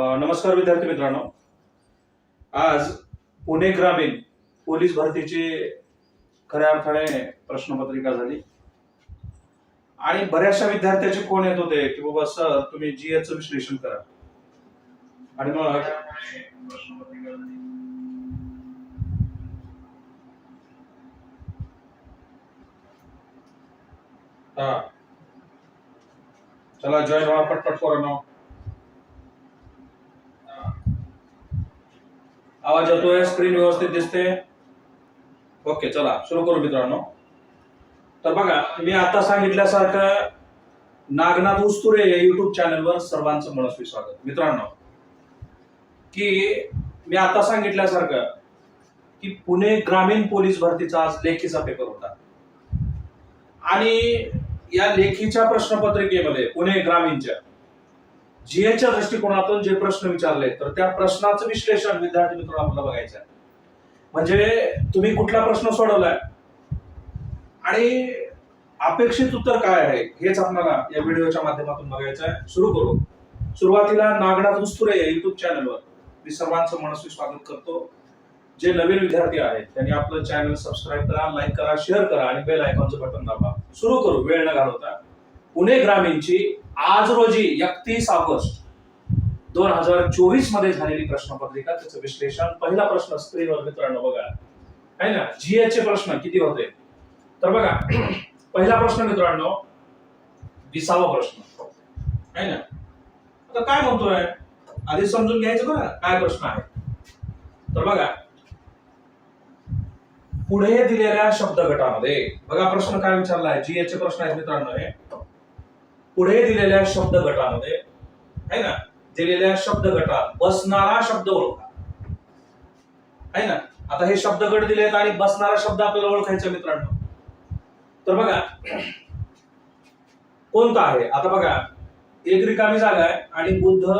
नमस्कार विद्यार्थी मित्रांनो. आज पुणे ग्रामीण पोलीस भरतीची खऱ्या अर्थाने प्रश्नपत्रिका झाली. आणि बऱ्याचशा विद्यार्थ्याचे फोन येत होते की बाबा सर तुम्ही जीएच विश्लेषण करा. आणि मग प्रश्नपत्रिका झाली. हा. चला जॉईन व्हा पटपट करा आवाज येतोय स्क्रीन व्यवस्थित दिसते. ओके चला सुरू करू मित्रांनो. तर बघा मी आता सांगितल्यासारखं नागनाथ उस्तुरे या युट्यूब चॅनलवर सर्वांचं मनस्वी स्वागत. मित्रांनो की मी आता सांगितल्यासारखं की पुणे ग्रामीण पोलीस भरतीचा आज लेखीचा पेपर होता. आणि या लेखीच्या प्रश्नपत्रिकेमध्ये पुणे ग्रामीणच्या जीएच्या दृष्टिकोनातून जे प्रश्न विचारले तर त्या प्रश्नाचं विश्लेषण विद्यार्थी मित्रांनो आपल्याला बघायचं आहे. म्हणजे तुम्ही कुठला प्रश्न सोडवलाय? आणि अपेक्षित उत्तर काय आहे? हेच आपल्याला या व्हिडिओच्या माध्यमातून बघायचं आहे. सुरू करू. सुरुवातीला नागनाथ उस्तुरे या युट्यूब चॅनलवर मी सर्वांचं मनस्वी स्वागत करतो. जे नवीन विद्यार्थी आहेत त्यांनी आपलं चॅनल सबस्क्राईब करा लाईक करा शेअर करा आणि बेल आयकॉनचं बटन दाबा. सुरू करू. वेळ न घालवता. पुणे ग्रामीणची आज रोजी एकतीस ऑगस्ट दोन हजार चोवीसमध्ये झालेली प्रश्नपत्रिका त्याचं विश्लेषण. पहिला प्रश्न स्क्रीनवर मित्रांनो बघा. आहे ना? जीएच चे प्रश्न किती होते? तर बघा पहिला प्रश्न मित्रांनो विसावा प्रश्न. आहे ना? आता काय म्हणतोय? आधी समजून घ्यायचं बघा काय प्रश्न आहे? तर बघा पुढे दिलेल्या शब्द गटामध्ये बघा प्रश्न काय विचारला आहे जीएच चे प्रश्न आहेत मित्रांनो हे. पुढे दिलेल्या शब्द गटामध्ये आहे ना? दिलेल्या शब्द गटात बसणारा शब्द ओळखा. आहे ना? आता हे शब्द गट दिलेत आणि बसणारा शब्द आपल्याला ओळखायचा मित्रांनो. तर बघा कोणता आहे? आता बघा एक रिकामी जागा आहे आणि बुद्ध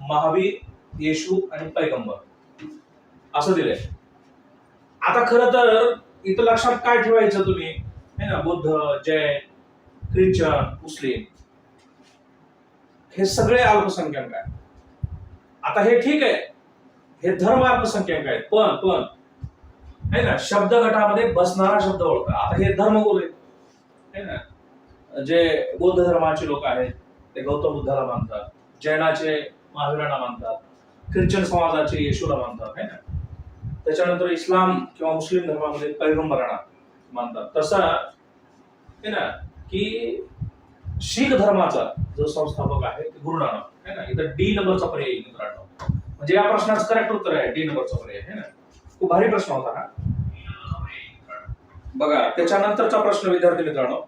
महावीर येशू आणि पैगंबर. असं दिलंय. आता खर तर इथं लक्षात काय ठेवायचं तुम्ही? है ना? बुद्ध जैन ख्रिश्चन मुस्लिम हे सगळे अल्पसंख्याक आहेत. आता हे ठीक आहे. हे धर्म अल्पसंख्याक आहेत. पण पण आहे ना शब्द गटामध्ये बसणारा शब्द ओळखा. आता हे धर्मगुरू आहेत. ना? जे बौद्ध धर्माचे लोक आहेत ते गौतम बुद्धाला मानतात. जैनाचे महावीरांना मानतात. ख्रिश्चन समाजाचे येशूला मानतात. आहे ना? त्याच्यानंतर इस्लाम किंवा मुस्लिम धर्मामध्ये पैगंबरांना मानतात. तसा आहे ना? की शीख धर्माचा जो संस्थापक आहे ते गुरु नानक है ना? इथं डी नंबरचा पर्याय येईल मित्रांनो. म्हणजे या प्रश्नाचं करेक्ट उत्तर आहे डी नंबरचा पर्याय है ना? खूप भारी प्रश्न होता हा बघा त्याच्यानंतरचा प्रश्न विद्यार्थी मित्रांनो.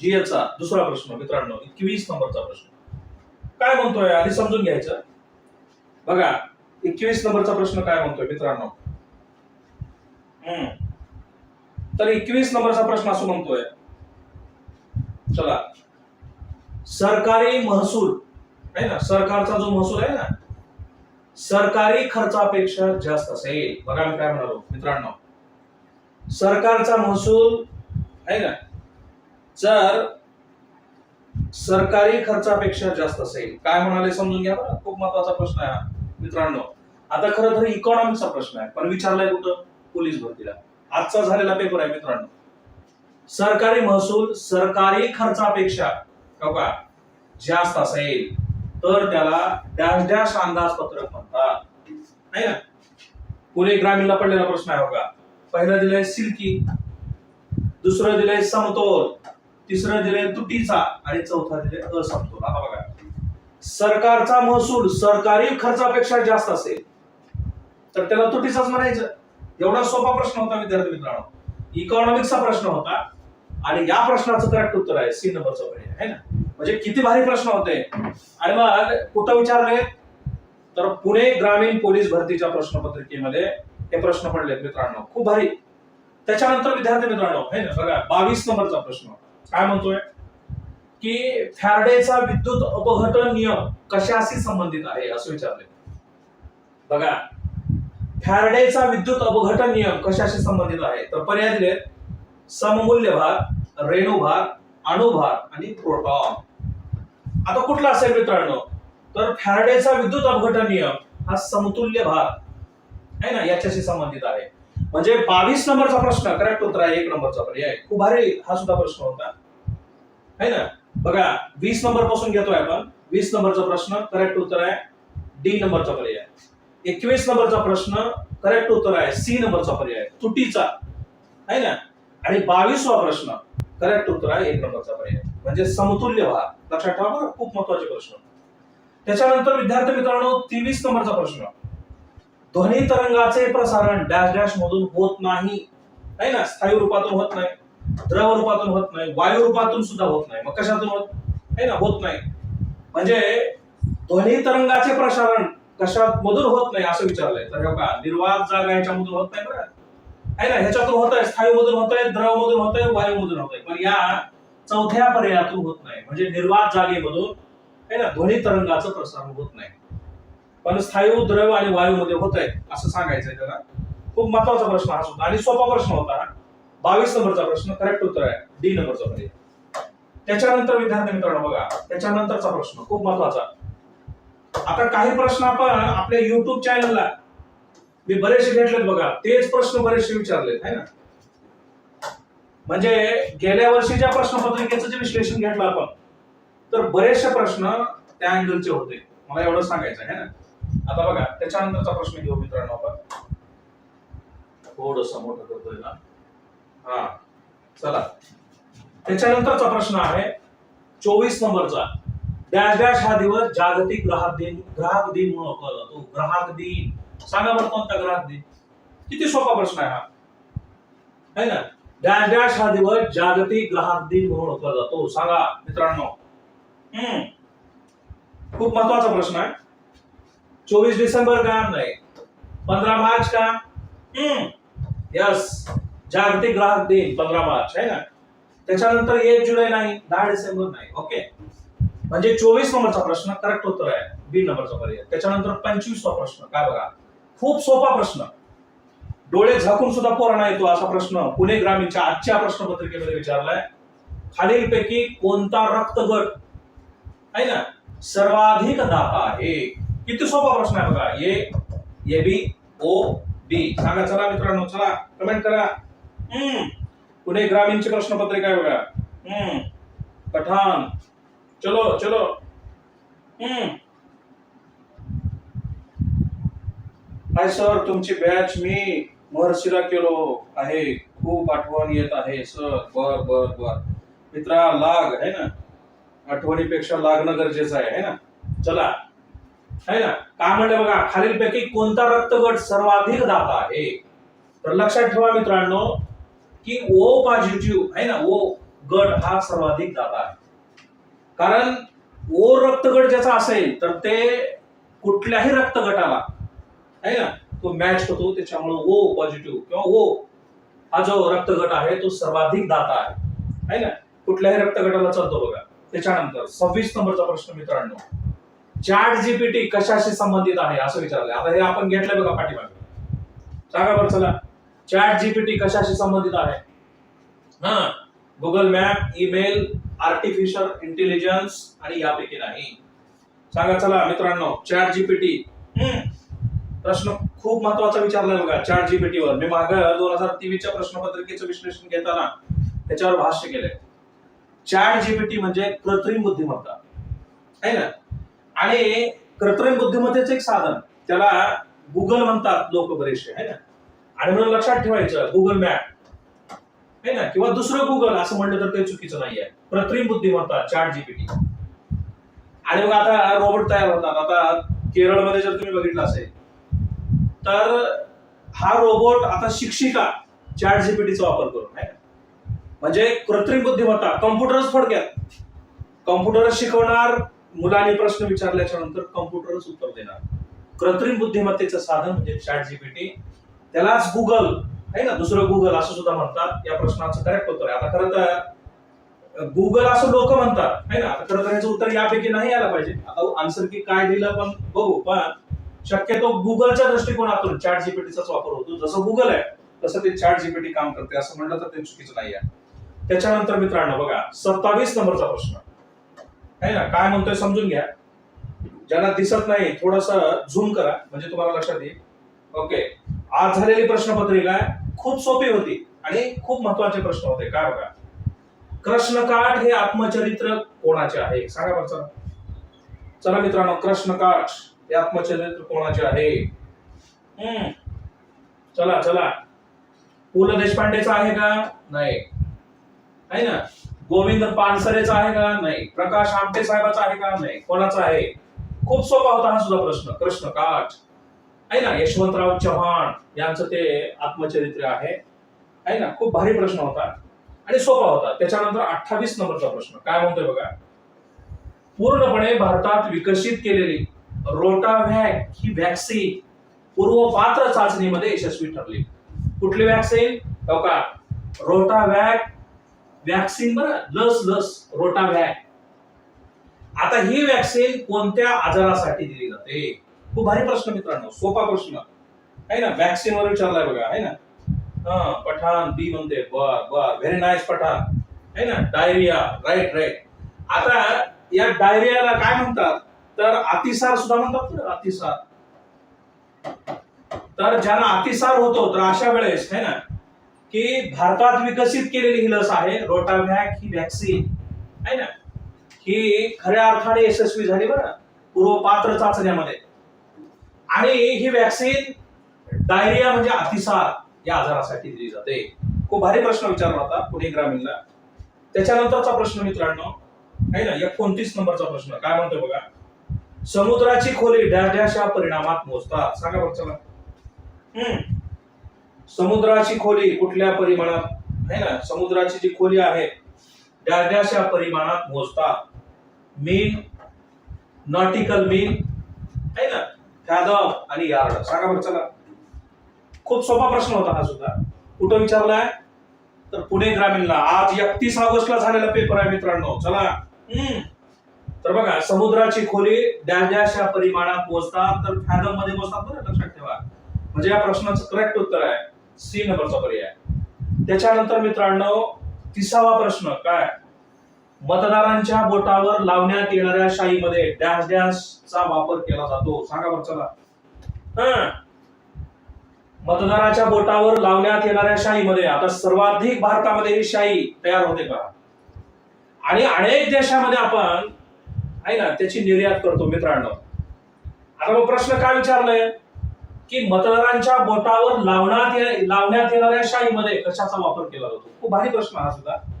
जीएचा दुसरा प्रश्न मित्रांनो एकवीस नंबरचा प्रश्न. काय म्हणतोय? आधी समजून घ्यायचं. बघा एकवीस नंबरचा प्रश्न काय म्हणतोय मित्रांनो? हम्म. तर एकवीस नंबरचा प्रश्न असं म्हणतोय चला. सरकारी महसूल आहे ना? सरकारचा जो महसूल आहे ना सरकारी खर्चापेक्षा जास्त असेल. बघा मी काय म्हणालो मित्रांनो. सरकारचा महसूल आहे ना? जर सरकारी खर्चापेक्षा जास्त असेल. काय म्हणाले समजून घ्या बरं? खूप महत्त्वाचा प्रश्न आहे मित्रांनो. आता खरं तर इकॉनॉमिकचा प्रश्न आहे. पण विचारलाय कुठं? पोलीस भरतीला. आजचा झालेला पेपर आहे मित्रांनो. सरकारी महसूल सरकारी खर्चापेक्षा का जास्त असेल तर त्याला डॅश डॅश अंदाजपत्रक म्हणतात. नाही ना? पुणे ग्रामीणला पडलेला प्रश्न आहे हो बघा पहिलं दिलंय सिल्की दुसरं दिलंय समतोल तिसरं दिलंय तुटीचा आणि चौथा दिलंय असमतोल. आता बघा. सरकारचा महसूल सरकारी खर्चापेक्षा जास्त असेल तर त्याला तुटीचाच म्हणायचं. एवढा सोपा प्रश्न होता विद्यार्थी मित्रांनो. इकॉनॉमिक्सचा प्रश्न होता. आणि या प्रश्नाचं करेक्ट उत्तर आहे सी नंबरचा पर्याय आहे ना? म्हणजे किती भारी प्रश्न होते. आणि मग कुठं विचारले? तर पुणे ग्रामीण पोलीस भरतीच्या प्रश्नपत्रिकेमध्ये हे प्रश्न पडलेत मित्रांनो. खूप भारी. त्याच्यानंतर विद्यार्थी मित्रांनो हे ना? बघा बावीस नंबरचा प्रश्न काय म्हणतोय? की फॅरडेचा विद्युत अपघटन नियम कशाशी संबंधित आहे? असं विचारले. बघा फॅरडेचा विद्युत अपघटन नियम कशाशी संबंधित आहे? तर पर्याय दिले सममूल्य भार रेणुभार अणुभार आणि प्रोटॉन. आता कुठला असेल मित्रांनो? तर फॅरडेचा विद्युत अपघटन नियम हा समतुल्य भार आहे ना याच्याशी संबंधित आहे. म्हणजे बावीस नंबरचा प्रश्न करेक्ट उत्तर आहे एक नंबरचा पर्याय खूप भारी हा सुद्धा प्रश्न होता. है ना? बघा वीस नंबरपासून घेतोय आपण. वीस नंबरचा प्रश्न करेक्ट उत्तर आहे. डी नंबरचा पर्याय एकवीस नंबरचा प्रश्न करेक्ट उत्तर आहे. सी नंबरचा पर्याय. तुटीचा आहे ना? आणि बावीसवा प्रश्न करेक्ट उत्तर आहे एक नंबरचा पर्याय. म्हणजे समतुल्य भार लक्षात ठेवा बरं खूप महत्त्वाचे प्रश्न. त्याच्यानंतर विद्यार्थी मित्रांनो तेवीस नंबरचा प्रश्न. ध्वनी तरंगाचे प्रसारण डॅश डॅश मधून होत नाही. आहे ना? स्थायी रूपातून होत नाही. द्रव रूपातून होत नाही. वायू रूपातून सुद्धा होत नाही. मग कशातून होत? आहे ना? होत नाही. म्हणजे ध्वनी तरंगाचे प्रसारण कशात मधून होत नाही असं विचारलंय. तर हे बघा निर्वात जागा ह्याच्यामधून होत नाही बरं. आहे ना ह्याच्यातून होत आहे स्थायू मधून होत आहे द्रव मधून होत आहे वायू मधून होत आहे. पण या चौथ्या पर्यायातून होत नाही. म्हणजे निर्वात जागेमधून आहे ना ध्वनी तरंगाचं प्रसारण होत नाही. पण स्थायू द्रव आणि वायू मध्ये होत आहे असं सांगायचंय त्याला. खूप महत्त्वाचा प्रश्न हा सुद्धा. आणि सोपा प्रश्न होता. बावीस नंबरचा प्रश्न करेक्ट उत्तर आहे. डी नंबरचा पर्याय म्हणजे. त्याच्यानंतर विद्यार्थी मित्रांनो बघा त्याच्यानंतरचा प्रश्न खूप महत्त्वाचा. आता काही प्रश्न आपण आपल्या युट्यूब चॅनलला मी बरेचसे भेटलेत बघा. तेच प्रश्न बरेचसे विचारलेत आहे ना? म्हणजे गेल्या वर्षीच्या प्रश्नपत्रिकेचं जे विश्लेषण घेतलं आपण तर बरेचसे प्रश्न त्या अँगलचे होते. मला एवढं सांगायचं आहे ना? आता बघा त्याच्यानंतरचा प्रश्न घेऊ मित्रांनो आपण. थोडस मोठं करतोय ना? हा. चला. त्याच्यानंतरचा प्रश्न आहे चोवीस नंबरचा. डॅश डॅश हा दिवस जागतिक ग्राहक दिन ग्राहक दिन म्हणून ओळखला जातो. ग्राहक दिन. सांगा बरं कोणता ग्राहक दिन? किती सोपा प्रश्न आहे हा. है ना? डॅश डॅश हा दिवस जागतिक ग्राहक दिन म्हणून ओळखला जातो. सांगा मित्रांनो. हम्म. खूप महत्त्वाचा प्रश्न आहे. चोवीस डिसेंबर का नाही? पंधरा मार्च का? हम्म. यस. जागतिक ग्राहक दिन पंधरा मार्च. है ना? त्याच्यानंतर एक जुलै नाही दहा डिसेंबर नाही. ओके. म्हणजे चोवीस नंबरचा प्रश्न करेक्ट उत्तर आहे. बी नंबरचा पर्याय. त्याच्यानंतर पंचवीसवा प्रश्न. काय बघा? खूप सोपा प्रश्न. डोळे झाकून सुद्धा पोरांना येतो असा प्रश्न. पुणे ग्रामीणच्या आजच्या प्रश्नपत्रिकेमध्ये विचारलाय. खालीलपैकी कोणता रक्तगट? आहे ना? सर्वाधिक दाता आहे. किती सोपा प्रश्न आहे बघा. ए ए बी ओ बी सांगा चला मित्रांनो चला. कमेंट करा. हम्म. पुणे ग्रामीणची प्रश्नपत्रिका आहे बघा. हम्म. पठाण. चलो चलो। हम्म. हाय सर तुमची बॅच मी महर्षीला केलो आहे. खूप आठवण येत आहे सर. बर बर बर. मित्रा लाग है ना? आठवणीपेक्षा लागणं गरजेचं आहे है ना? चला. है ना? काय म्हणलं बघा खालीलपैकी कोणता रक्तगट सर्वाधिक दाता आहे? तर लक्षात ठेवा मित्रांनो की ओ पॉझिटिव्ह है ना? ओ गट हा सर्वाधिक दाता आहे. कारण ओ रक्तगट ज्याचा असेल तर ते कुठल्याही रक्तगटाला आहे ना? तो मॅच होतो त्याच्यामुळे ओ पॉझिटिव्ह किंवा ओ हा जो रक्तगट आहे तो सर्वाधिक दाता आहे. है ना? कुठल्याही रक्तगटाला चालतो बघा. त्याच्यानंतर सव्वीस नंबरचा प्रश्न मित्रांनो. चॅट जीपीटी कशाशी संबंधित आहे असं विचारलंय. आता हे आपण घेतलंय बघा पाठीमागे. सांगा बरं चला. चॅट जीपीटी कशाशी संबंधित आहे? हा. Google map email artificial intelligence आणि यापैकी नाही. सांगा चला मित्रांनो चॅट जीपीटी प्रश्न खूप महत्त्वाचा विचारलाय बघा चॅट जीपीटी वर. मी माग दोन हजार तेवीसच्या प्रश्नपत्रिकेचं विश्लेषण घेताना त्याच्यावर भाष्य केलंय. चॅट जीपीटी म्हणजे कृत्रिम बुद्धिमत्ता. आहे ना? आणि कृत्रिम बुद्धिमत्तेचं एक साधन. त्याला गुगल म्हणतात लोक बरेचसे. आहे ना? आणि म्हणून लक्षात ठेवायचं गुगल मॅप आहे ना? किंवा दुसरं गुगल असं म्हणलं तर ते चुकीचं नाही आहे. कृत्रिम बुद्धिमत्ता चॅट जीपीटी आणि मग आता रोबोट तयार होतात. आता केरळमध्ये जर तुम्ही बघितलं असेल तर हा रोबोट आता शिक्षिका चॅट जीपीटीचा वापर करून आहे म्हणजे कृत्रिम बुद्धिमत्ता कम्प्युटरच थोडक्यात कम्प्युटरच शिकवणार मुलांनी प्रश्न विचारल्याच्या नंतर कम्प्युटरच उत्तर देणार. कृत्रिम बुद्धिमत्तेचं साधन म्हणजे चॅट जीपीटी त्यालाच गुगल आहे ना? दुसरं गुगल असं सुद्धा म्हणतात या प्रश्नाचं करेक्ट उत्तर आहे. आता खरं तर गुगल असं लोक म्हणतात आहे ना? आता खरं तर याचं उत्तर यापैकी नाही यायला पाहिजे. आता आन्सर की काय दिलं पण बघू पण शक्यतो गुगलच्या दृष्टिकोनातून चॅट जीपीटीचाच वापर होतो. जसं गुगल आहे तसं ते चॅट जीपीटी काम करते असं म्हणलं तर ते चुकीचं नाही आहे त्याच्यानंतर मित्रांनो बघा सत्तावीस नंबरचा प्रश्न. आहे ना? काय म्हणतोय समजून घ्या. ज्यांना दिसत नाही थोडस झूम करा. म्हणजे तुम्हाला लक्षात येईल. ओके. आज झालेली प्रश्नपत्रिका खूप सोपी होती आणि खूप महत्त्वाचे प्रश्न होते. काय बघा? कृष्णकाठ हे आत्मचरित्र कोणाचे आहे? सांगा बरं चला. चला मित्रांनो कृष्णकाठ हे आत्मचरित्र कोणाचे आहे? हम्म. चला चला. पु ल देशपांडेचा आहे का? नाही. आहे ना? गोविंद पानसरेचा आहे का? नाही. प्रकाश आमटे साहेबाचा आहे का? नाही. कोणाचा आहे? खूप सोपा होता हा सुद्धा प्रश्न. कृष्णकाठ. आहे ना यशवंतराव चव्हाण यांचं ते आत्मचरित्र आहे. आहे ना खूप भारी प्रश्न होता आणि सोपा होता. त्याच्यानंतर अठ्ठावीस नंबरचा प्रश्न. काय म्हणतोय बघा? पूर्णपणे भारतात विकसित केलेली रोटाव्हॅक ही व्हॅक्सिन पूर्वपात्र चाचणीमध्ये यशस्वी ठरली. कुठली व्हॅक्सिन हो का? रोटाव्हॅक व्हॅक्सिन बरं लस लस रोटाव्हॅक आता ही व्हॅक्सिन कोणत्या आजारासाठी दिली जाते? खूप भारी प्रश्न मित्रांनो सोपा प्रश्न. आहे ना? वॅक्सिन वर विचारलाय बघा आहे ना? हा पठाण बी म्हणते बर बर व्हेरी नाईस पठाण. आहे ना? डायरिया राईट राईट आता या डायरियाला काय म्हणतात? तर अतिसार सुद्धा म्हणतात ना, अतिसार. तर ज्यांना अतिसार होतो तर अशा वेळेस है ना? की भारतात विकसित केलेली ही लस आहे रोटाव्हॅक ही व्हॅक्सिन आहे ना? ही खऱ्या अर्थाने यशस्वी झाली बरं. पूर्वपात्र चाचण्यामध्ये. आणि ही व्हॅक्सिन डायरिया म्हणजे अतिसार या आजारासाठी दिली जाते. खूप भारी प्रश्न विचारला होता पुणे ग्रामीणला. त्याच्यानंतरचा प्रश्न मित्रांनो आहे ना एकोणतीस नंबरचा प्रश्न. काय म्हणतो बघा? समुद्राची खोली डॅशा परिणामात मोजतात. सांगा बघ चला. हम्म. समुद्राची खोली कुठल्या परिमाणात? आहे ना समुद्राची जी खोली आहे डॅशा परिमाणात मोजतात. मीन नॉटिकल मीन आहे ना फॅदम आणि यार्ड. सांगा बरं चला. खूप सोपा प्रश्न होता हा सुद्धा. कुठं विचारलाय? तर पुणे ग्रामीणला. आज एकतीस ऑगस्टला झालेला पेपर आहे मित्रांनो. चला. हम्म. तर बघा समुद्राची खोली डॅश डॅश या परिमाणात मोजतात तर फॅदममध्ये मोजतात बरं लक्षात ठेवा. म्हणजे या प्रश्नाचं करेक्ट उत्तर आहे. सी नंबरचा पर्याय. त्याच्यानंतर मित्रांनो तिसावा प्रश्न काय? मतदारांच्या बोटावर लावण्यात येणाऱ्या शाईमध्ये डॅश डॅशचा वापर केला जातो. सांगा बरं चला. मतदाराच्या बोटावर लावण्यात येणाऱ्या शाईमध्ये आता सर्वाधिक भारतामध्ये ही शाई तयार होते का? आणि अनेक देशामध्ये आपण आहे ना त्याची निर्यात करतो मित्रांनो. आता मग प्रश्न काय विचारलाय? की मतदारांच्या बोटावर लावण्यात लावण्यात येणाऱ्या शाईमध्ये कशाचा वापर केला जातो? खूप भारी प्रश्न हा सुद्धा.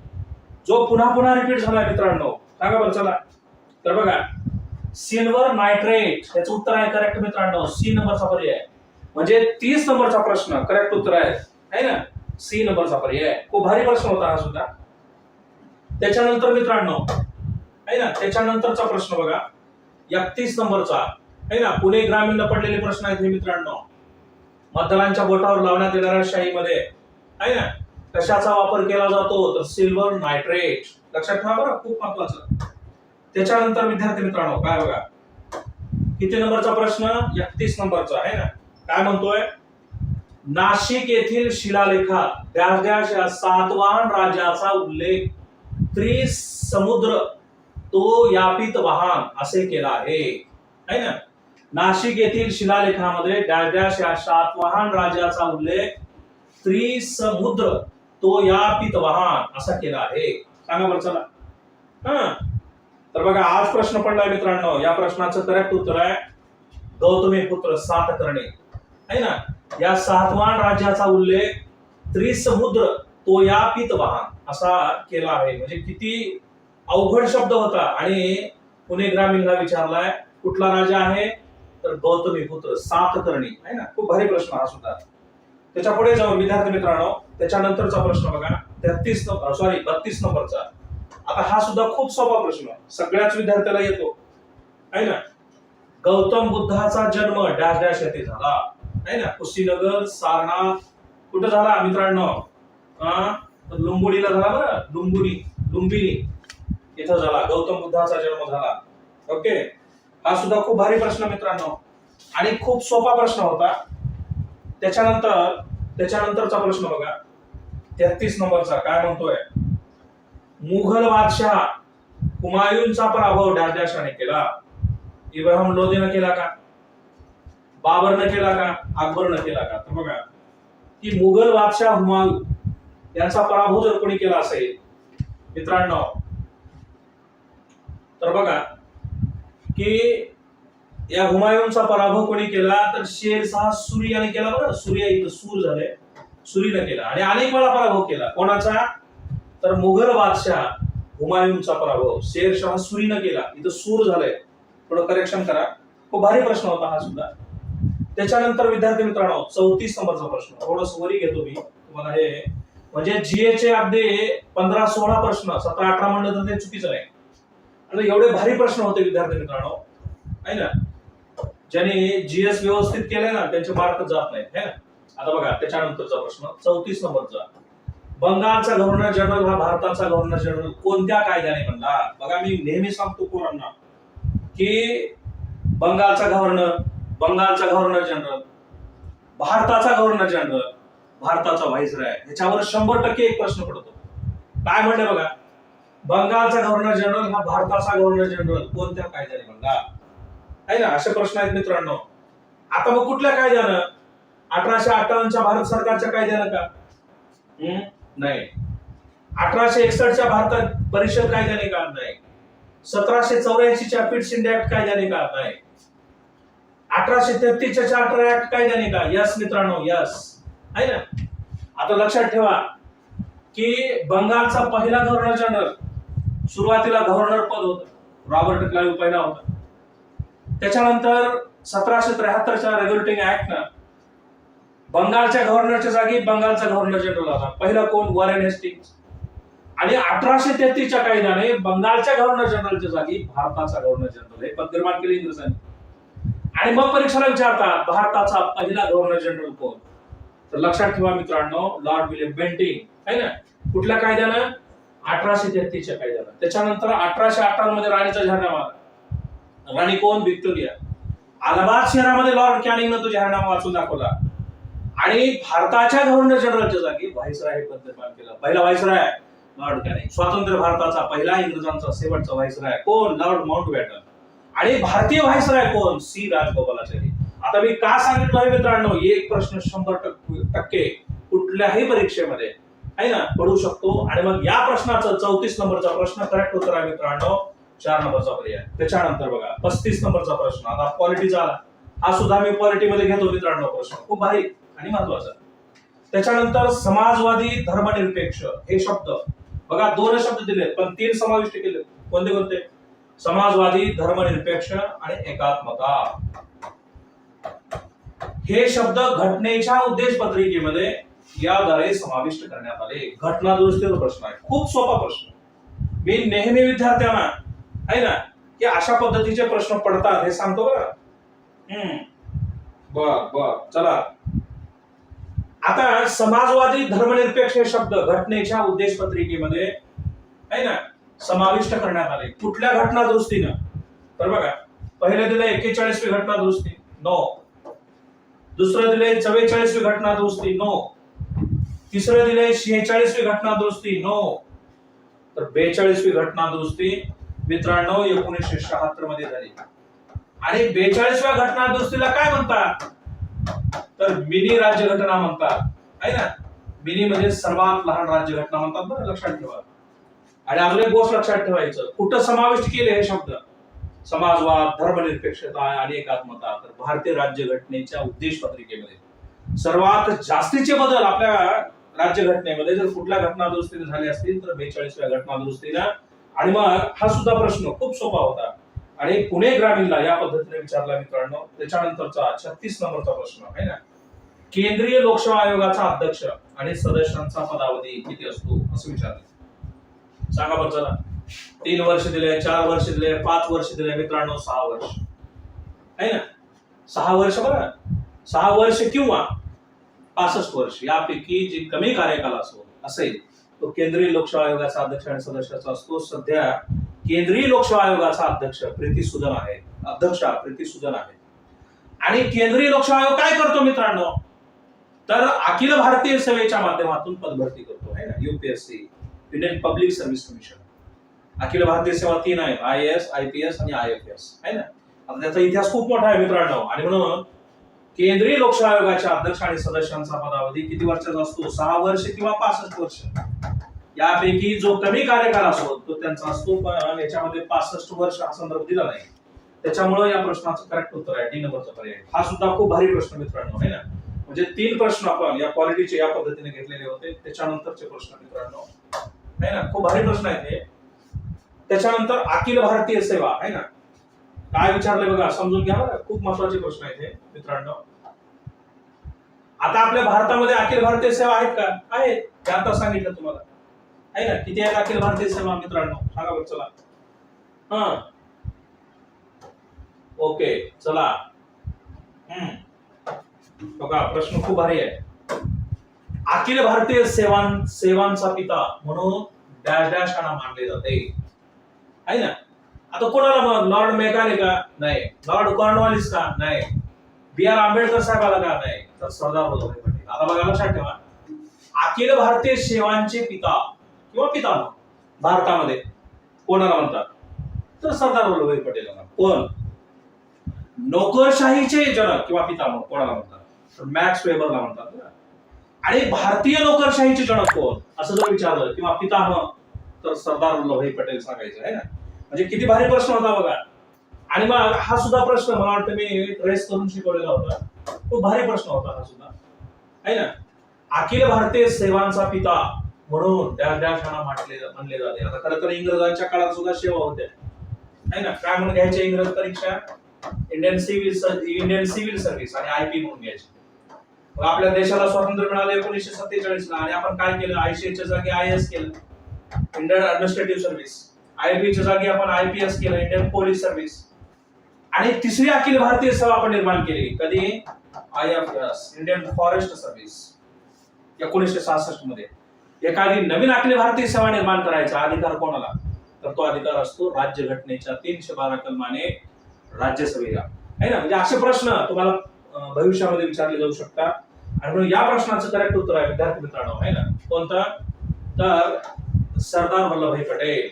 जो पुन्हा पुन्हा रिपीट झालाय मित्रांनो. सांगा बरं चला. तर बघा सिल्वर नायट्रेट याचं उत्तर आहे करेक्ट मित्रांनो. सी नंबरचा पर्याय. म्हणजे तीस नंबरचा प्रश्न करेक्ट उत्तर आहे. है ना? सी नंबरचा पर्याय. खूप भारी प्रश्न होता हा सुद्धा. त्याच्यानंतर मित्रांनो आहे ना? त्याच्यानंतरचा प्रश्न बघा. एकतीस नंबरचा. आहे ना? पुणे ग्रामीणला पडलेले प्रश्न आहेत हे मित्रांनो. मतदारांच्या बोटावर लावण्यात येणाऱ्या शाहीमध्ये. आहे ना? कशाचा वापर केला जातो? तर सिल्वर नायट्रेट. लक्षात ठेवा बरं खूप महत्वाचं. त्याच्यानंतर विद्यार्थी मित्रांनो काय बघा. किती नंबरचा प्रश्न? एकतीस नंबरचा आहे ना? काय म्हणतोय? नाशिक येथील शिलालेखात डॅश डॅश या सातवाहन राजाचा उल्लेख. त्रिसमुद्र तो यापित वाहन असे केला आहे. है ना? नाशिक येथील शिलालेखामध्ये डॅश डॅश या सातवाहन राजाचा उल्लेख. त्रिसमुद्र तो या वाहन असा केला आहे. सांगा बरं चला. हा. तर बघा आज प्रश्न पडलाय मित्रांनो. या प्रश्नाचं करेक्ट उत्तर आहे. गौतमी पुत्र सात करणे. आहे ना? या सातवान राज्याचा उल्लेख त्रिसमुद्र तो या वाहन असा केला आहे. म्हणजे किती अवघड शब्द होता. आणि पुणे ग्रामीणला विचारलाय कुठला राजा आहे? तर गौतमी पुत्र सात करणी. आहे ना? खूप भारी प्रश्न हा सुद्धा. त्याच्या पुढे जाऊन विद्यार्थी मित्रांनो त्याच्यानंतरचा प्रश्न बघा. तेहतीस सॉरी बत्तीस नंबरचा. आता हा सुद्धा खूप सोपा प्रश्न सगळ्याच विद्यार्थ्याला येतो. आहे ना? गौतम बुद्धाचा जन्म डॅश डॅश येथे झाला. आहे ना? कुशीनगर सारनाथ. कुठं झाला मित्रांनो? हा? लुंबुडीला झाला बरं. लुंबुडी लुंबिनी. इथं झाला. गौतम बुद्धाचा जन्म झाला. ओके? हा सुद्धा खूप भारी प्रश्न मित्रांनो. आणि खूप सोपा प्रश्न होता. त्याच्यानंतर त्याच्यानंतरचा प्रश्न बघा. तेहतीस नंबरचा काय म्हणतोय? मुघल बादशाह हुमायूनचा पराभव डॅश केला. इब्राहिम लोदीनं केला का? बाबरनं केला का? अकबरनं केला का? तर बघा की मुघल बादशाह हुमायूं यांचा पराभव जर कोणी केला असेल मित्रांनो तर बघा की या हुमायूनचा पराभव कोणी केला तर शेरशाह सूर्याने केला बरं. सूर्य इथं सूर झाले सुरीनं केला. आणि अनेक वेळा पराभव केला. कोणाचा? तर मुघल बादशाह हुमायूनचा पराभव. शेरशाह सुरीनं केला. इथं सूर झालंय. थोडं करेक्शन करा. खूप भारी प्रश्न होता हा सुद्धा. त्याच्यानंतर विद्यार्थी मित्रांनो चौतीस नंबरचा प्रश्न. थोडस वरी घेतो मी. तुम्हाला हे म्हणजे जीए चे अगदी पंधरा सोळा प्रश्न सतरा अठरा म्हणलं तर ते चुकीचं नाही. आणि एवढे भारी प्रश्न होते विद्यार्थी मित्रांनो. आहे ना? ज्यांनी जीएस व्यवस्थित केले ना त्यांचे मार्क जात नाहीत है ना? आता बघा त्याच्यानंतरचा प्रश्न चौतीस नंबरचा. बंगालचा गव्हर्नर जनरल हा भारताचा गव्हर्नर जनरल कोणत्या कायद्याने म्हणला बघा मी नेहमी सांगतो पोरांना की बंगालचा गव्हर्नर बंगालचा गव्हर्नर जनरल भारताचा गव्हर्नर जनरल भारताचा व्हाईसराय ह्याच्यावर शंभर टक्के एक प्रश्न पडतो. काय म्हणले बघा? बंगालचा गव्हर्नर जनरल हा भारताचा गव्हर्नर जनरल कोणत्या कायद्याने म्हणला आहे ना? असे प्रश्न आहेत मित्रांनो. आता मग कुठल्या कायद्यानं? अठराशे अठ्ठावन्नच्या भारत सरकारच्या कायद्यानं का? हम्म? नाही. अठराशे एकसष्टच्या भारतात परिषद कायद्याने का नाही सतराशे चौऱ्याऐंशीच्या पिट्स इंडिया ऍक्ट कायद्याने का नाही अठराशे तेहतीसच्या चार्टर ऍक्ट कायद्याने का? यस मित्रांनो यस आहे ना? आता लक्षात ठेवा की बंगालचा पहिला गव्हर्नर जनरल सुरुवातीला गव्हर्नर पद होतं. रॉबर्ट क्लाइव्ह पहिला होता. त्याच्यानंतर सतराशे त्र्याहत्तरच्या रेग्युलेटिंग ऍक्टनं बंगालच्या गव्हर्नरच्या जागी बंगालचा गव्हर्नर जनरल होता पहिला कोण? वॉरेन हेस्टिंग्स आणि अठराशे तेहतीसच्या कायद्याने बंगालच्या गव्हर्नर जनरलच्या जागी भारताचा गव्हर्नर जनरल हे पद निर्माण केले इंग्रजांनी. आणि मग परीक्षेला विचारतात भारताचा पहिला गव्हर्नर जनरल कोण? तर लक्षात ठेवा मित्रांनो लॉर्ड विलियम बेंटिंग आहे ना? कुठल्या कायद्यानं? अठराशे तेहतीसच्या कायद्यानं. त्याच्यानंतर अठराशे अठरा मध्ये राणीचा जाहीरनामा आला. राणी कोण? व्हिक्टोरिया अलाहाबाद शहरामध्ये लॉर्ड कॅनिंगनं तो जाहीरनामा वाचून दाखवला. आणि भारताच्या गव्हर्नर जनरलच्या जागी व्हाईसराय हे पद निर्माण केलं. पहिला व्हाईसराय लॉर्ड कॅनिंग. स्वातंत्र्य भारताचा पहिला इंग्रजांचा शेवटचा व्हाईसराय कोण? लॉर्ड माउंट बॅटन आणि भारतीय व्हाईसराय कोण? सी. राजगोपालाचारी आता मी का सांगितलं आहे मित्रांनो? एक प्रश्न शंभर टक्के टक्के कुठल्याही परीक्षेमध्ये आहे ना पडू शकतो. आणि मग या प्रश्नाचं चौतीस नंबरचा प्रश्न करेक्ट उत्तर आहे मित्रांनो. चार नंबरचा पर्याय त्याच्यानंतर बघा पस्तीस नंबरचा प्रश्न. आता पॉलिटीचा आला. हा सुद्धा मी पॉलिटी मध्ये घेतो मित्रांनो प्रश्न. खूप भारी आणि महत्त्वाचा. त्याच्यानंतर समाजवादी धर्मनिरपेक्ष हे शब्द. बघा दोन शब्द दिले पण तीन समाविष्ट केले कोणते कोणते? समाजवादी धर्मनिरपेक्ष आणि एकात्मता. हे शब्द घटनेच्या उद्देश पत्रिकेमध्ये याद्वारे समाविष्ट करण्यात आले. घटना दुरुस्तीवर प्रश्न आहे. खूप सोपा प्रश्न. मी नेहमी विद्यार्थ्यांना आहे ना? की अशा पद्धतीचे प्रश्न पडतात हे सांगतो बरं. हम्म. बर बर. चला. आता समाजवादी धर्मनिरपेक्ष हे शब्द घटनेच्या उद्देश पत्रिकेमध्ये आहे ना? समाविष्ट करण्यात आले. कुठल्या घटना दुरुस्तीनं तर बघा पहिले दिले एक्केचाळीसवी घटना दुरुस्ती नो दुसरं दिले चव्वेचाळीसवी घटना दुरुस्ती नो तिसरं दिले शेहेचाळीसवी घटना दुरुस्ती नो तर बेचाळीसवी घटना दुरुस्ती मित्रांनो एकोणीसशे शहात्तरमध्ये झाली. आणि बेचाळीसव्या घटना दुरुस्तीला काय म्हणतात? तर मिनी राज्यघटना म्हणतात. आहे ना? मिनी म्हणजे सर्वात लहान राज्यघटना म्हणतात बरं लक्षात ठेवा. आणि अजून गोष्ट लक्षात ठेवायचं. कुठं समाविष्ट केले हे शब्द? समाजवाद धर्मनिरपेक्षता आणि एकात्मता. तर भारतीय राज्यघटनेच्या उद्देश पत्रिकेमध्ये सर्वात जास्तीचे बदल आपल्या राज्यघटनेमध्ये जर कुठल्या घटना दुरुस्तीने झाले असतील तर बेचाळीसव्या घटना दुरुस्तीला आणि मग हा सुद्धा प्रश्न खूप सोपा होता. आणि पुणे ग्रामीणला या पद्धतीने विचारला मित्रांनो त्याच्यानंतरचा छत्तीस नंबरचा प्रश्न आहे ना? केंद्रीय लोकसेवा आयोगाचा अध्यक्ष आणि सदस्यांचा पदावधी किती असतो असं विचारलं. सांगा बरं चला तीन वर्ष दिले चार वर्ष दिले पाच वर्ष दिले मित्रांनो सहा वर्ष. आहे ना? सहा वर्ष बरं. सहा वर्ष किंवा पासष्ट वर्ष यापैकी जी कमी कार्यकाल असो असेल तो केंद्रीय लोकसेवा आयोगाचा अध्यक्ष आणि सदस्याचा असतो. सध्या केंद्रीय लोकसेवा आयोगाचा अध्यक्ष प्रीती सुदन आहे. अध्यक्ष प्रीती सुदन आहे. आणि केंद्रीय लोकसेवा आयोग काय करतो मित्रांनो? तर अखिल भारतीय सेवेच्या माध्यमातून पदभरती करतो आहे ना? UPSC Indian public service commission अखिल भारतीय सेवा तीन आहे I S I P S आणि आय एफ एस आहे ना? आता त्याचा इतिहास खूप मोठा आहे मित्रांनो. आणि म्हणून केंद्रीय लोकसेवा आयोगाच्या अध्यक्ष आणि सदस्यांचा पदावधी किती वर्षाचा असतो? सहा वर्ष किंवा पासष्ट वर्ष. यापैकी जो कमी कार्यकाळ असतो तो त्यांचा असतो याच्यामध्ये पासष्ट वर्ष हा संदर्भ दिला नाही. त्याच्यामुळे या प्रश्नाचं करेक्ट उत्तर आहे डी नंबरचा पर्याय. हा सुद्धा खूप भारी प्रश्न मित्रांनो आहे ना? म्हणजे तीन प्रश्न आपण या क्वालिटीचे या पद्धतीने घेतलेले होते. त्याच्यानंतरचे प्रश्न मित्रांनो आहे ना? खूप भारी प्रश्न आहेत हे. त्याच्यानंतर अखिल भारतीय सेवा आहे ना? काय विचारले बघा समजून घ्या बघा खूप महत्त्वाचे प्रश्न आहेत हे मित्रांनो. आता आपल्या भारतामध्ये अखिल भारतीय सेवा आहेत का? आहेत. ते आता सांगितलं तुम्हाला. आहे ना? किती आहे अखिल भारतीय सेवा मित्रांनो? सांगा बरं चला. हा. ओके चला. हम्म. बघा प्रश्न खूप भारी आहे. अखिल भारतीय सेवां सेवांचा पिता म्हणून डॅश डॅश यांना मानले जाते. आहे ना? आता कोणाला मग? लॉर्ड मेघाले का? नाही. लॉर्ड कॉर्नवालिस का? नाही. बी आर आंबेडकर साहेबाला का? नाही. तर सरदार वल्लभभाई पटेल. आता बघा लक्षात ठेवा. अखिल भारतीय सेवांचे पिता किंवा पितामह भारतामध्ये कोणाला म्हणतात? तर सरदार वल्लभभाई पटेल पण नोकरशाहीचे जनक किंवा पितामह कोणाला म्हणतात? तर मॅक्स वेबरला म्हणतात आणि भारतीय नोकरशाहीचे जनक कोण? असं जर विचारलं किंवा पितामह तर सरदार वल्लभभाई पटेल सांगायचं आहे ना? म्हणजे किती भारी प्रश्न होता बघा. आणि मग हा सुद्धा प्रश्न मला वाटतं मी ट्रेस करून शिकवलेला होता. खूप भारी प्रश्न होता हा सुद्धा. आहे ना? अखिल भारतीय सेवांचा पिता. म्हणून डॅश डॅश यांना म्हटले म्हणले जाते. आता खरं तर इंग्रजांच्या काळात सुद्धा सेवा होत्या. नाही ना? काय म्हणून घ्यायचे इंग्रज परीक्षा? Indian civil Indian civil service आणि आय पी म्हणून घ्यायची. मग आपल्या देशाला स्वातंत्र्य मिळालं एकोणीसशे सत्तेचाळीस ला आणि आपण काय केलं? आयसीएच्या जागी आय एस केलं. इंडियन ऍडमिनिस्ट्रेटिव्ह सर्व्हिस आयपी च्या जागी आपण आयपीएस केलं. इंडियन पोलीस सर्व्हिस आणि तिसरी अखिल भारतीय सेवा आपण निर्माण केली. कधी? I F S Indian forest service एकोणीसशे सहासष्टमध्ये एखादी नवीन अखिल भारतीय सेवा निर्माण करायचा अधिकार कोणाला? तर तो अधिकार असतो राज्य घटनेच्या तीनशे बारा कलमाने राज्यसभेला. आहे ना? म्हणजे असे प्रश्न तुम्हाला भविष्यामध्ये विचारले जाऊ शकतात आणि म्हणून या प्रश्नाचं करेक्ट उत्तर आहे विद्यार्थी मित्रांनो आहे ना? कोणतं? तर सरदार वल्लभभाई पटेल.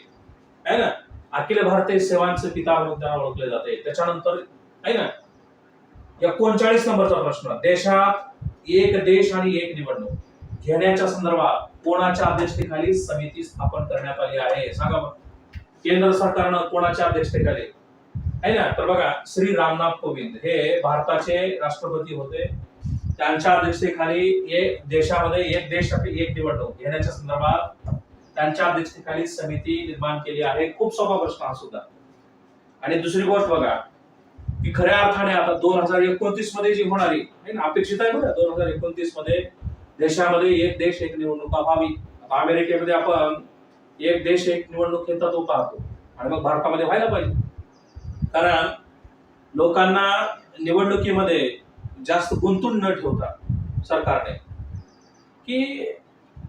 आहे ना? अखिल भारतीय सेवांचे पिता म्हणून त्यांना ओळखले जाते. त्याच्यानंतर आहे ना? एकोणचाळीस नंबरचा प्रश्न. देशात एक देश आणि एक निवडणूक. घेण्याच्या संदर्भात कोणाच्या अध्यक्षतेखाली समिती स्थापन करण्यात आली आहे? सांगा केंद्र सरकारनं कोणाच्या अध्यक्षतेखाली? आहे ना? तर बघा श्री रामनाथ कोविंद हे भारताचे राष्ट्रपती होते. त्यांच्या अध्यक्षतेखाली एक देशामध्ये एक देश एक निवडणूक घेण्याच्या संदर्भात त्यांच्या अध्यक्षतेखाली समिती निर्माण केली आहे. खूप सोपा प्रश्न हा सुद्धा. आणि दुसरी गोष्ट बघा की खऱ्या अर्थाने आता दोन हजार एकोणतीसमध्ये जी होणारी अपेक्षित आहे बघा दोन हजार एकोणतीसमध्ये देशामध्ये एक देश एक निवडणुका व्हावी. आता अमेरिकेमध्ये आपण एक देश एक निवडणूक घेता तो पाहतो. आणि मग भारतामध्ये व्हायला पाहिजे. कारण लोकांना निवडणुकीमध्ये जास्त गुंतून न ठेवता सरकारने की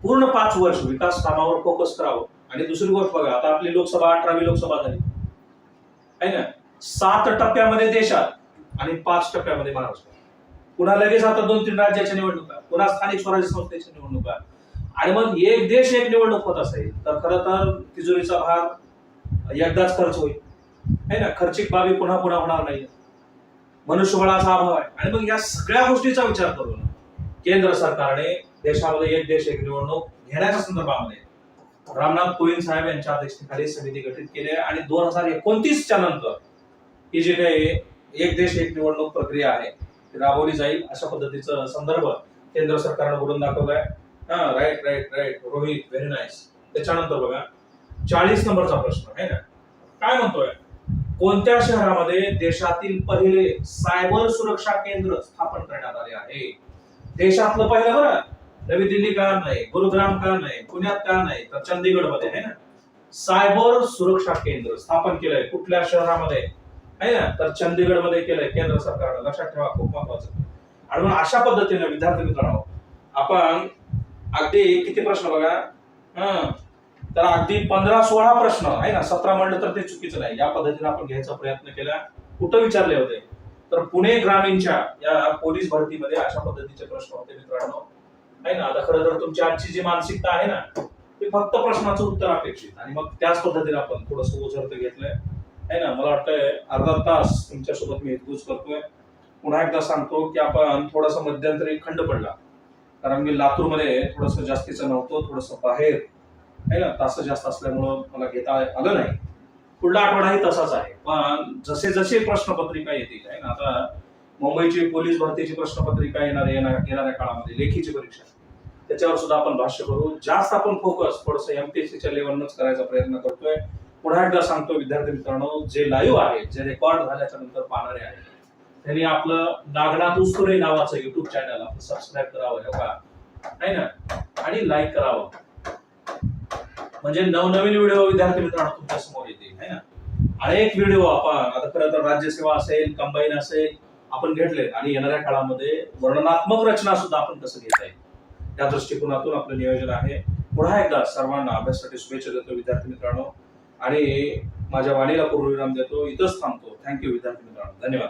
पूर्ण पाच वर्ष विकास कामावर फोकस करावं. आणि दुसरी गोष्ट बघा आता आपली लोकसभा अठरावी लोकसभा झाली. आहे ना? सात टप्प्यामध्ये देशात आणि पाच टप्प्यामध्ये महाराष्ट्र पुन्हा लगेच आता दोन तीन राज्याच्या निवडणुका पुन्हा स्थानिक स्वराज्य संस्थेच्या निवडणुका. आणि मग एक देश एक निवडणूक होत असेल तर खरं तर तिजोरीचा भाग एकदाच खर्च होईल. आहे ना? खर्चिक बाबी पुन्हा पुन्हा होणार नाही मनुष्यबळाचा अभाव आहे. आणि मग या सगळ्या गोष्टीचा विचार करून केंद्र सरकारने देशामध्ये एक देश एक निवडणूक घेण्याच्या संदर्भामध्ये रामनाथ कोविंद साहेब यांच्या अध्यक्षतेखाली समिती गठीत केली आहे. आणि दोन हजार एकोणतीसच्या नंतर ही जी काही एक देश एक निवडणूक प्रक्रिया आहे राबवली जाईल अशा पद्धतीचा संदर्भ केंद्र सरकारनं बोलून दाखवलाय. हा right right right Rohit very nice त्याच्यानंतर बघा चाळीस नंबरचा प्रश्न आहे ना? काय म्हणतोय? कोणत्या शहरामध्ये देशातील पहिले सायबर सुरक्षा केंद्र स्थापन करण्यात आले आहे? देशातलं पहिलं बरं. नवी दिल्ली का नाही? गुरुग्राम का नाही? पुण्यात का नाही? तर चंदीगडमध्ये आहे ना? सायबर सुरक्षा केंद्र स्थापन केलंय कुठल्या शहरामध्ये? आहे ना? तर चंदीगडमध्ये केलंय केंद्र सरकारनं. लक्षात ठेवा खूप महत्वाचं. आणि म्हणून अशा पद्धतीने विद्यार्थी मित्रांनो आपण अगदी किती प्रश्न बघा? हं. तर अगदी पंधरा सोळा प्रश्न आहे ना? सतरा म्हणलं तर ते चुकीचं नाही. या पद्धतीने आपण घ्यायचा प्रयत्न केला. कुठं विचारले होते? तर पुणे ग्रामीणच्या या पोलीस भरतीमध्ये अशा पद्धतीचे प्रश्न होते मित्रांनो. आहे ना? आता खरं तर तुमची आजची जी मानसिकता आहे ना ते फक्त प्रश्नाचं उत्तर अपेक्षित. आणि मग त्याच पद्धतीने आपण थोडस ओझरत घेतलंय. आहे ना मला वाटतंय अर्धा तास तुमच्यासोबत मी हितगुज करतोय. पुन्हा एकदा सांगतो की आपण थोडासा मध्यंतरी खंड पडला. कारण मी लातूरमध्ये थोडंसं जास्तीचं नव्हतं थोडंसं बाहेर. आहे ना तास जास्त असल्यामुळं मला घेता आलं नाही. पुढला आठवडाही तसाच आहे. पण जसे जसे प्रश्नपत्रिका येतील आहे ना आता मुंबईची पोलीस भरतीची प्रश्नपत्रिका येणार येणार येणाऱ्या काळामध्ये लेखीची परीक्षा. त्याच्यावर सुद्धा आपण भाष्य करू. जास्त आपण फोकस थोडस एमपीएससीच्या लेवलनच करायचा प्रयत्न करतोय. पुन्हा एकदा सांगतो विद्यार्थी मित्रांनो जे लाईव्ह आहे जे रेकॉर्ड झाल्याच्यानंतर पाहणारे आहे त्यांनी आपलं नागनाथ उस्तुरे नावाचं युट्यूब चॅनल आपलं सबस्क्राईब करावं हे का आहे ना? आणि लाईक करावं. म्हणजे नवनवीन व्हिडिओ विद्यार्थी मित्रांनो तुमच्यासमोर येतील है ना? अनेक व्हिडिओ आपण आता खरं तर राज्यसेवा असेल कंबाईन असेल आपण घेतले आणि येणाऱ्या काळामध्ये वर्णनात्मक रचना सुद्धा आपण कसं घेता येईल? त्या दृष्टिकोनातून आपलं नियोजन आहे. पुन्हा एकदा सर्वांना अभ्यासासाठी शुभेच्छा देतो विद्यार्थी मित्रांनो. आणि माझ्या वाणीला पूर्णविराम देतो. इथंच थांबतो. थँक्यू विद्यार्थी मित्रांनो. धन्यवाद.